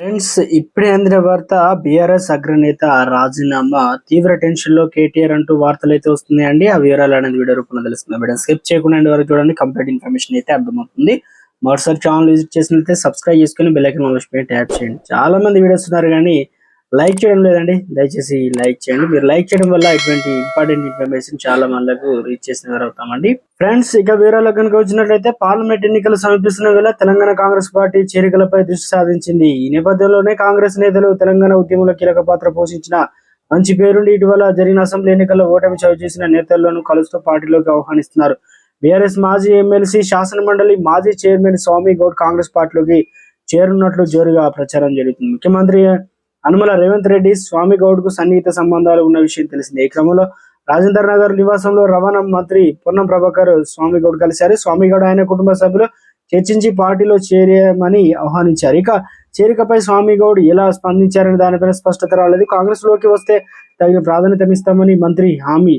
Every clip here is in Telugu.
ఫ్రెండ్స్ ఇప్పుడే అందిన వార్త బీఆర్ఎస్ అగ్రనేత రాజీనామా. తీవ్ర టెన్షన్లో కేటీఆర్ అంటూ వార్తలు అయితే వస్తున్నాయండి. ఆ వివరాలు అనేది వీడియో రూపంలో తెలుస్తుంది వీడియో స్కిప్ చేయకుండా వరకు చూడండి. కంప్లీట్ ఇన్ఫర్మేషన్ అయితే అర్థమవుతుంది. మరోసారి ఛానల్ విజిట్ చేసినట్లయితే సబ్స్క్రైబ్ చేసుకుని బెల్ ఐకన్ పెట్టి ట్యాప్ చేయండి. చాలా మంది వీడియోస్ ఉన్నారు కానీ లైక్ చేయడం లేదండి. దయచేసి లైక్ చేయండి. మీరు లైక్ చేయడం వల్ల ఇటువంటి ఇంపార్టెంట్ ఇన్ఫర్మేషన్ చాలా మందికి రీచ్ చేసిన వారు అవుతామండి ఫ్రెండ్స్ ఇక వివరాలు కనుక వచ్చినట్లయితే పార్లమెంట్ ఎన్నికలు సమీపిస్తున్న వేళ తెలంగాణ కాంగ్రెస్ పార్టీ చేరికలపై దృష్టి సాధించింది. ఈ నేపథ్యంలోనే కాంగ్రెస్ నేతలు తెలంగాణ ఉద్యమంలో కీలక పాత్ర పోషించిన మంచి పేరుండి ఇటీవల జరిగిన అసెంబ్లీ ఎన్నికల్లో ఓటమి చవి చేసిన నేతలను కలుస్తూ పార్టీలోకి ఆహ్వానిస్తున్నారు. బీఆర్ఎస్ మాజీ ఎమ్మెల్సీ శాసన మండలి మాజీ చైర్మన్ స్వామి గౌడ్ కాంగ్రెస్ పార్టీలోకి చేరున్నట్లు జోరుగా ప్రచారం జరుగుతుంది. ముఖ్యమంత్రి అనుమల రేవంత్ రెడ్డి స్వామి గౌడ్కు సన్నిహిత సంబంధాలు ఉన్న విషయం తెలిసింది. ఈ క్రమంలో రాజేందర్ నగర్ నివాసంలో రవాణా మంత్రి పొన్నం ప్రభాకర్ స్వామి గౌడ్ కలిశారు. స్వామి గౌడ్ ఆయన కుటుంబ సభ్యులు చర్చించి పార్టీలో చేరేయమని ఆహ్వానించారు. ఇక చేరికపై స్వామి గౌడ్ ఎలా స్పందించారని దానిపైన స్పష్టత రాలేదు. కాంగ్రెస్లోకి వస్తే తగిన ప్రాధాన్యత ఇస్తామని మంత్రి హామీ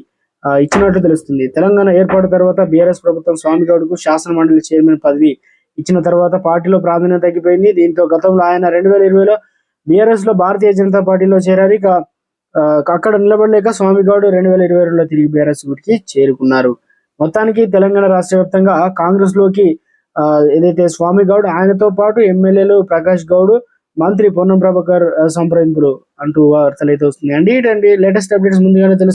ఇచ్చినట్లు తెలుస్తుంది. తెలంగాణ ఏర్పాటు తర్వాత బీఆర్ఎస్ ప్రభుత్వం స్వామి గౌడ్కు శాసన మండలి చైర్మన్ పదవి ఇచ్చిన తర్వాత పార్టీలో ప్రాధాన్యత తగ్గిపోయింది. దీంతో గతంలో ఆయన రెండు వేల ఇరవైలో బీఆర్ఎస్లో భారతీయ జనతా పార్టీలో చేరారు. ఇక ఆ, అక్కడ నిలబడలేక స్వామి గౌడ్ రెండు వేల ఇరవై రెండులో తిరిగి బీఆర్ఎస్కి చేరుకున్నారు. మొత్తానికి తెలంగాణ రాష్ట్ర వ్యాప్తంగా కాంగ్రెస్లోకి ఆ, ఏదైతే స్వామి గౌడ్ ఆయనతో పాటు ఎమ్మెల్యేలు ప్రకాష్ గౌడ్ మంత్రి పొన్నం ప్రభాకర్ సంప్రదింపులు అంటూ వార్తలు అయితే వస్తున్నాయి అండి ఇటువంటి లేటెస్ట్ అప్డేట్స్ ముందుగానే తెలుసు